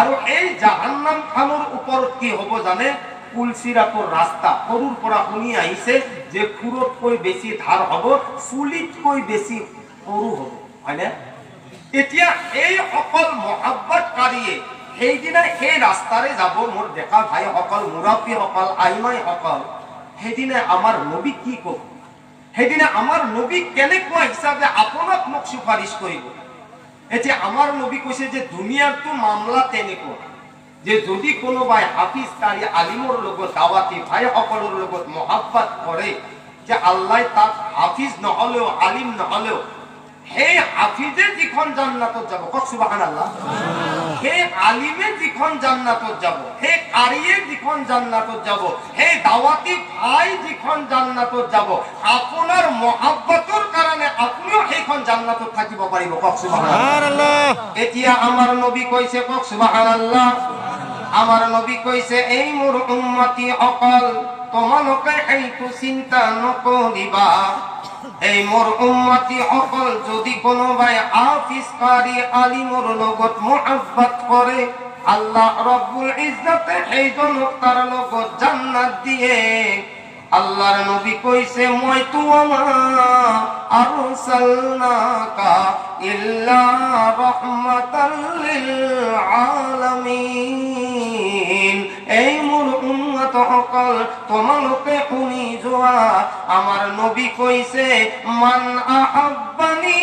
আৰু এই জাহান্নাম খানৰ ওপৰত কি হ'ব জানে? কুলচিৰাটোৰ ৰাস্তা সৰুৰ পৰা শুনি আহিছে যে খুৰতকৈ বেছি ধাৰ হ'ব চুলিতকৈ বেছি সৰু হ'ব হয়নে এতিয়া এই অকল মহাব্বতকাৰীয়ে সেইদিনা সেই ৰাস্তাৰে যাব মোৰ ডেকা ভাইসকল, মুৰব্বীসকল, আইমাইসকল, সেইদিনা আমাৰ নবী কি ক'ব? সেইদিনা আমাৰ নবী কেনেকুৱা হিচাপে আপোনাক মোক চুপাৰিচ কৰিব? এতিয়া আমাৰ নবী কৈছে যে দুনিয়াৰটো মামলা তেনেকুৱা যে যদি কোনোবাই হাফিজ কাৰী আলিমৰ লগত দাৱাতী ভাইসকলৰ লগত মহাব্বাত কৰে যে আল্লাহ হাফিজ নহলেও, আলিম নহলেও সেই হাফিজে জান্নাতত যাব সুবাহান আল্লাহ সেই আলিমে যিখন জান্নাতত যাব সেই কাৰিয়ে যিখন জান্নাতত যাব সেই দাৱাতী ভাই যিখন জান্নাতত যাব আপোনাৰ মহাব্বতৰ কাৰণে আপুনিও সেইখন জান্নাতত থাকিব পাৰিব কওক সুবাহান এতিয়া আমাৰ নবী কৈছে কওক সুবাহান আল্লাহ আমাৰ নবী কৈছে এই মোৰ উন্মতি অকল তোমালোকে এইটো চিন্তা নকৰিবা। এই মোৰ উন্মতি অকল যদি কোনোবাই আফিসকাৰী আলিমৰ লগত মহাব্বত কৰে আল্লাহ ৰব্বুল ইজ্জতে সেইজনক তাৰ লগত জান্নাত দিয়ে। আল্লাহর নবী কইছে, মই তো আর সালনাকা ইল্লা রহমাতাল লিল আলামিন। এই মোর উম্মত সকল তোমালোকে শুনি যোৱা আমাৰ নবী কৈছে মান আহাব্বানি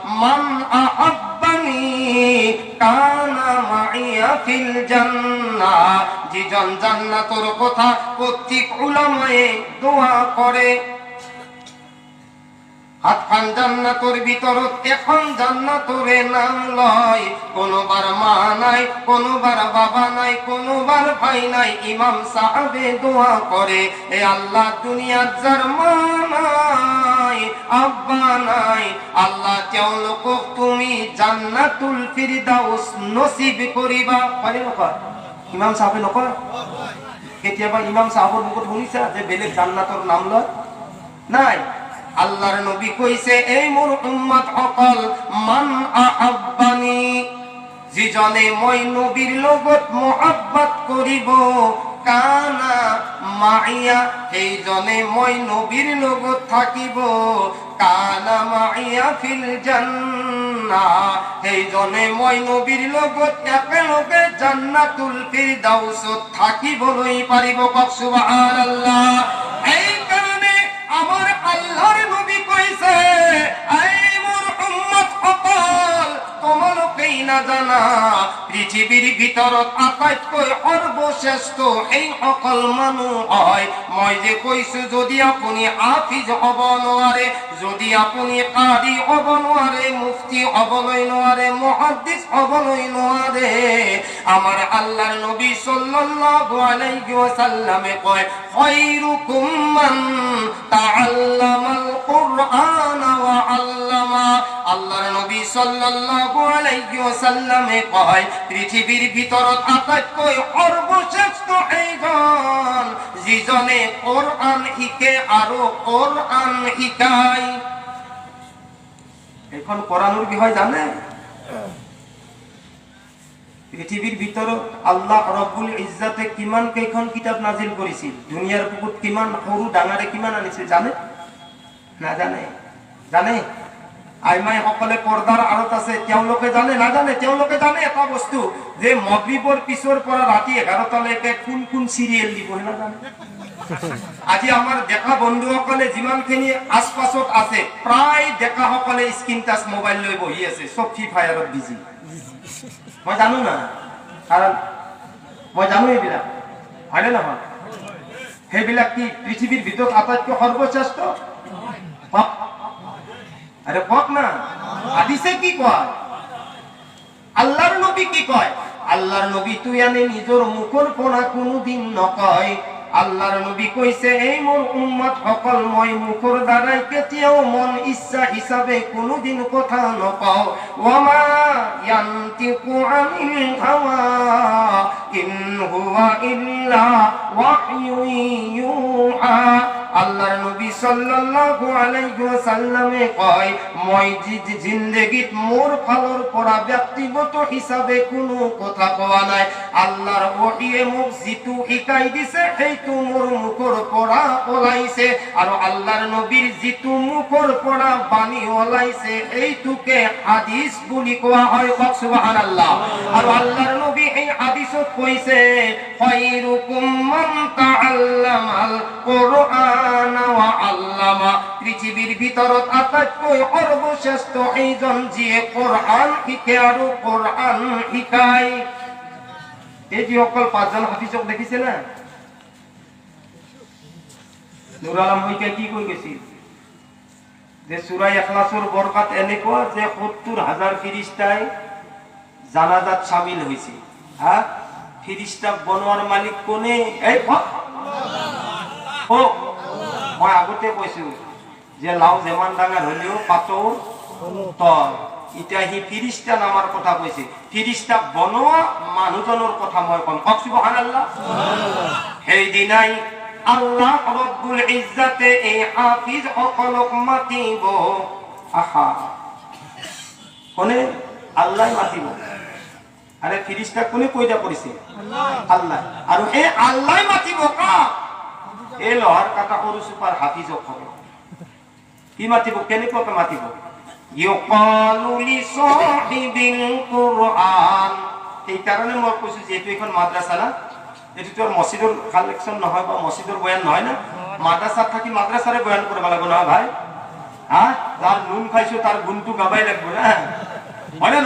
মান আহাব্বানি কানা মাইয়া ফিল জান্নাহ। যিজন জান্নাতর কথা প্রত্যেক উলামায়ে দোয়া করে। হাতখান জান্নাতর এখন জান্নাতরে নাম লয়। কোনোবার মা নাই, কোনোবার বাবা নাই, কোনোবার ভাই নাই। ইমাম সাহাবে দোয়া করে, এ আল্লাহ দুনিয়ার যার মা আব্বা নাই। আল্লাহ তেওঁলোকক তুমি জান্নাতুল ফিরদাউস নসিব করিবা। পারে নকয় ইমাম সাহাবে নকয় কেতিয়াবা ইমাম সাহাবৰ মুখত শুনিছা যে বেলেগ জান্নাতৰ নাম লয়? নাই। আল্লাহর নবী কইছে এই মোর উম্মত সকল মান আহাব্বানি, যিজনে মই নবীর লগত মহাব্বত করিব কানা মাইয়া সেইজনে মই নবীর লগত থাকিব। কানা মাইয়া ফিল জান্নাহ সেইজনে মই নবীর লগত একেলগে জান্নাতুল ফিরদাউসত থাকিবলৈ পাৰিব কওক সুবহানাল্লাহ। এই কারণে আমার আল্লাহর নবী কইছে এই মোর উম্মত সকল তোমালোকেই না জানা পৃথিবীর ভিতৰত আটাইতকৈ সৰ্বশ্ৰেষ্ঠ এই সকল মানুহ হয়। মই যে কৈছো, যদি আপুনি আফিজ হ'ব নোৱাৰে, যদি আপুনি কাৰি হ'ব নোৱাৰে, মুফতি হ'বলৈ নোৱাৰে মহাদিস হ'বলৈ নোৱাৰে। আমাৰ আল্লাহৰ নবী সাল্লাল্লাহু আলাইহি ওয়াসাল্লামে কয় খায়রুকুম মান তাআল্লামাল কুরআন ওয়া আল্লামা। আল্লাহর নবী সাল্লাল্লাহু আলাইহি কয়, পৃথিবীর ভিতৰত আটাইতকৈ এইজন যিজনে কোরআন কোরআন এখন বিষয় জানে? পৃথিৱীৰ ভিতৰত আল্লাহ ৰব্বুল ইজ্জাতে কিমান কেইখন কিতাপ নাজিল কৰিছিল দুনিয়াৰ বুকুত কিমান সৰু ডাঙৰে কিমান আনিছিল জানে? নাজানে জানে? আইমাই সকলে পৰ্দাৰ আঁৰত আছে। তেওঁলোকে জানে, নাজানে, তেওঁলোকে জানে এটা বস্তু যে মগৰিবৰ পিছৰ পৰা ৰাতি এঘাৰটালৈকে কোন কোন চিৰিয়েল দিব নাজানে আজি আমাৰ ডেকা বন্ধুসকলে যিমানখিনি আচ পাছত আছে, প্ৰায় ডেকাসকলে স্ক্ৰীন টাচ মোবাইল লৈ বহি আছে, চব ফ্ৰী ফায়াৰত বিজি মই জানো না? কাৰণ মই জানো এইবিলাক। হয়নে নহয়? সেইবিলাক কি পৃথিৱীৰ ভিতৰত আটাইতকৈ সৰ্বশ্ৰেষ্ঠ। আরে কওক না। হাদিসে কি কয়? আল্লাহর নবী কি কয়? আল্লাহর নবী তুই আনে নিজের মুখর পোনা কোনোদিন নকয়। আল্লাহর নবী কইছে, এই মোর উম্মত সকল মই মুখর দ্বারাই কেতিয়াও মন ইচ্ছা হিসাবে কোনোদিন কথা নকও। ওমা ইয়ান্তিকু আনিল হাওয়া। আল্লাহর নবী সাল্লাল্লাহু আলাইহি ওয়াসাল্লামে কয় মোর ব্যক্তিগত হিসাবে কোনো কথা কোৱা নাই। আল্লাহর ওহিয়ে মোক যিটো শিকাই দিছে সেইটো মোৰ মুখৰ পৰা ওলাইছে। আৰু আল্লাহৰ নবীৰ যিটো মুখৰ পৰা বাণী ওলাইছে এইটোকে হাদিস বুলি কোৱা হয়। সুবহানাল্লাহ। আৰু আল্লাহৰ নবী এই হাদিসত কৈছে খৈৰুকুম মান তাআল্লামাল কুরআন ওয়া আল্লামা। পৃথিৱীৰ ভিতৰত আটাইতকৈ সৰ্বশ্ৰেষ্ঠ এইজন যিয়ে কোরআন শিকে আৰু কোরআন শিকায়। এই যিসকল পাঁচজন হাফিজক দেখিছে না? নুৰ আলম শইকীয়া কি কৈ গৈছিল? যে চুৰাই এখলাছৰ বৰকাত এনেকুৱা যে সত্তৰ হাজাৰ ফিৰিস্তাই জানাজাত চামিল হৈছে হা? ফিৰিস্তাক বনোৱাৰ মালিক কোনে? এই ক- ক। মই আগতে কৈছো যে লাও যেমান ডাঙৰ হলেও পাতৰ তল। এতিয়া সি ফিৰিস্তা নামাৰ কথা কৈছে। ফিৰিস্তাক বনোৱা মানুহজনৰ কথা মই কম। কওক সুবহানাল্লাহ। সেইদিনাই আল্লাহ রব্বুল ইজ্জাতে এই হাফিজ সকলক মাতিব। আহা। কোনে? আল্লাহ মাতিব। আরে ফিরিস্তা কোনে কইদা কৰিছে আল্লাহ। আৰু এই আল্লাহ মাতিব কাক এই লহাৰ কাটা সৰু চুপাৰ হাফিজক হ'ব। কি মাতিব? কেনেকুৱাকে মাতিব? ইউকালু লিসাহিবিল কুরআন। এই কাৰণে মই কৈছো যিহেতু এইখন মাদ্ৰাছা না। এইটো তোৰ মছজিদৰ কালেকশ্যন নহয় বা মছজিদৰ বয়ান নহয় না। মাদ্ৰাছাত থাকি মাদ্ৰাছাৰে বয়ান কৰিব লাগিব নহয় ভাই। হা? যাৰ নুন খাইছো, তাৰ গুণটো গাবাই লাগিব না। হয়নে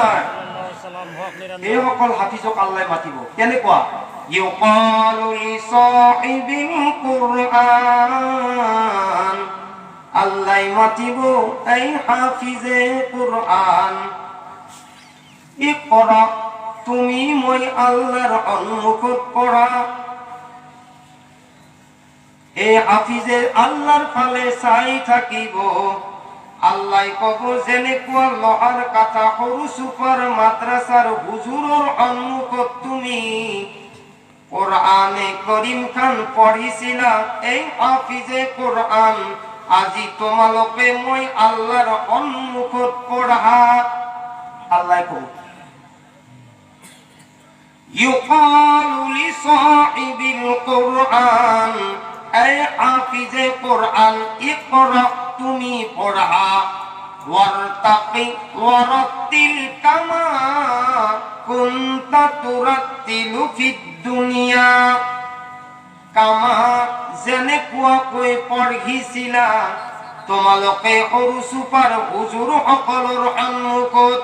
হাফিজক আল্লাহ মাতিব। কেনেকুৱা? মাতিব, এই হাফিজে কুরআন তুমি মই আল্লাহর সন্মুখত পড়া এই হাফিজে আল্লাহর ফালে চাই থাকিব। আল্লাহ কব যেনেকুৱা লহাৰ কাটা সৰু চুপাৰ মাদ্ৰাছাৰ হুজুৰৰ সন্মুখত তুমি কোরআনে করিম খান পঢ়িছিলা এই হাফিজে কোরআন আজি তোমালোকে মই আল্লাহর সন্মুখত পঢ়া আল্লাহ কব يقال لصاحب القرآن এই আফিজে কোরআন ইকরা, তুমি পড়া, ওয়ারতাকি ওয়ারতিল কামা, কুনতা তুরাতিলু দুনিয়া। কামা যেনে পঢ়িছিলা তোমালোকে সৰু চুপাৰ হুজুৰ সকলৰ সন্মুখত।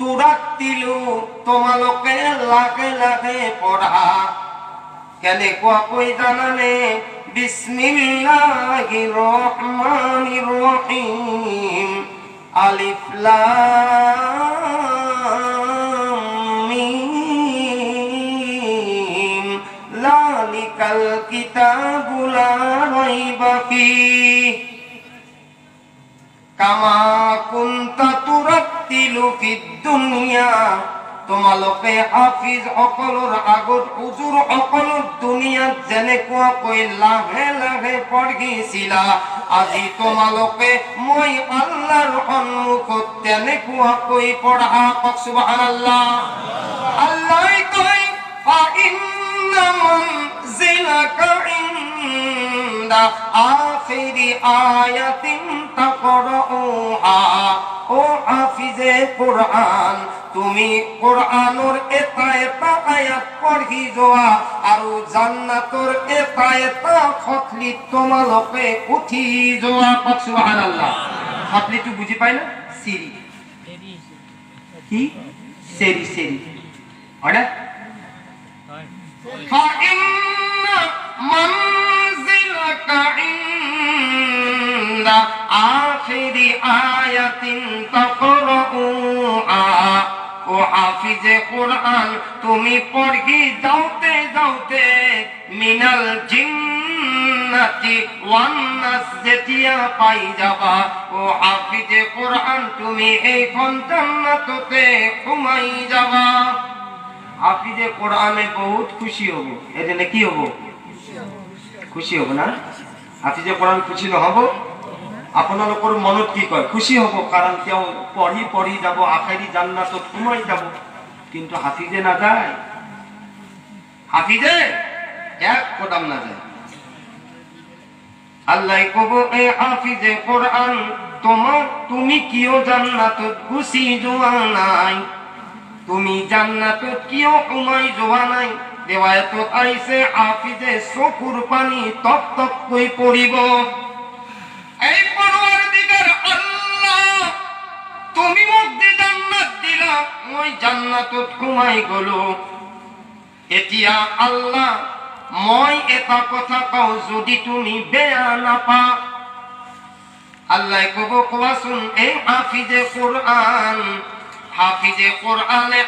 তোৰাক তিলো তোমালোকে লাগে লাগে পঢ়া। কেনেকুৱাকৈ জানানে বিসমিল্লাহিৰ ৰহমানিৰ ৰহিম আলিফ লাম মিম লালিকাল কিতাবু লা রাইবা ফিহি কামা কুন্তা তুরাত্তিলু ফিদ দুনিয়া। তোমালোকে হাফিজ সকলৰ আগত হুজুৰ সকলৰ দুনিয়াত যেনেকুৱাকৈ লাহে লাহে পঢ়িছিলা, আজি তোমালোকে মই আল্লাহৰ সন্মুখত তেনেকুৱাকৈ পঢ়া, কওক সুবহানাল্লাহ। আল্লাহ কয় ফাইন্না মানজিলাকা ইনদা আখিরি আয়াতিন তাকরাউহা ও হাফিজে কোরআন তুমি কোরআনৰ এটা এটা আয়াত পঢ়ি যোৱা আৰু জান্নাতৰ এটা এটা খতলি তোমালোকে উঠি যোৱা কওক সুবহানাল্লাহ খতলিটো বুজি পাই না চিৰি কি চেৰি চেৰি হয় না فإن منزلك আয়াতিন তাকরাউহা ও হাফিজে কোরআন, তুমি পড়ি যাওতে যাওতে, মিনাল জিন্নাতি ওয়ান যেতিয়া পাই যাবা। তুমি কি হব? না? হাফিজে কোরআন খুশি হব? আপোনালোকৰ মনত কি কয়? খুশি হ'ব, কাৰণ তেওঁ পঢ়ি পঢ়ি যাব, আখেৰি জান্নাতত সোমাই যাব। কিন্তু হাফিজে নাযায়। হাফিজে এক কদম নাযায়। আল্লাহ কব এই হাফিজে কোরআন তোমার তুমি কিয় জান্নাতত গুচি যোৱা নাই? তুমি জান্নাতত কিয় সোমাই যোৱা নাই? দেৱায়তত আহিছে, হাফিজে চকুৰ পানী টপ টপকৈ পৰিব। তুমি মোক যে জান্নাত দিলা মই জান্নাতত সোমাই গলো। এতিয়া আল্লাহ, মই এটা কথা যদি তুমি বেয়া নাপা, আল্লাহ কব, কোৱাচোন এই হাফিজে কোরআন, হাফিজে কোরআনে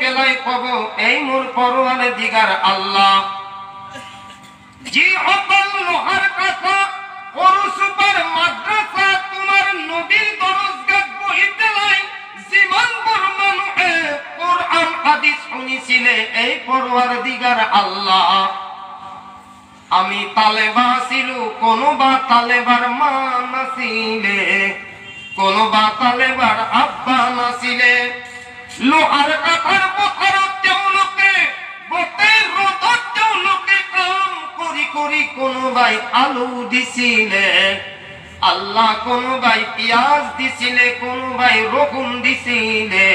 পেলাই কব, এই মোৰ পরওয়ারে দিগার আল্লাহ। যি সকল লোহার কথা পৌরসভার মাদ্রাসা তোমার নবীর দরজগাত পরওয়ার আল্লাহ। আমি তালেবা ছিল কোনোবা তালেবার মা নাছিলে, কোনোবা তালেবার আব্বা নাছিলে। লোহাৰ কাঠাৰ পথাৰত তেওঁলোকে গোটেই ৰ'দত তেওঁলোকে কাম কৰি কৰি কোনোবাই আলু দিছিলে। আল্লাহ কোন ভাই পিয়াজ দিছিলে কোন ভাই ৰগুন দিছিলে।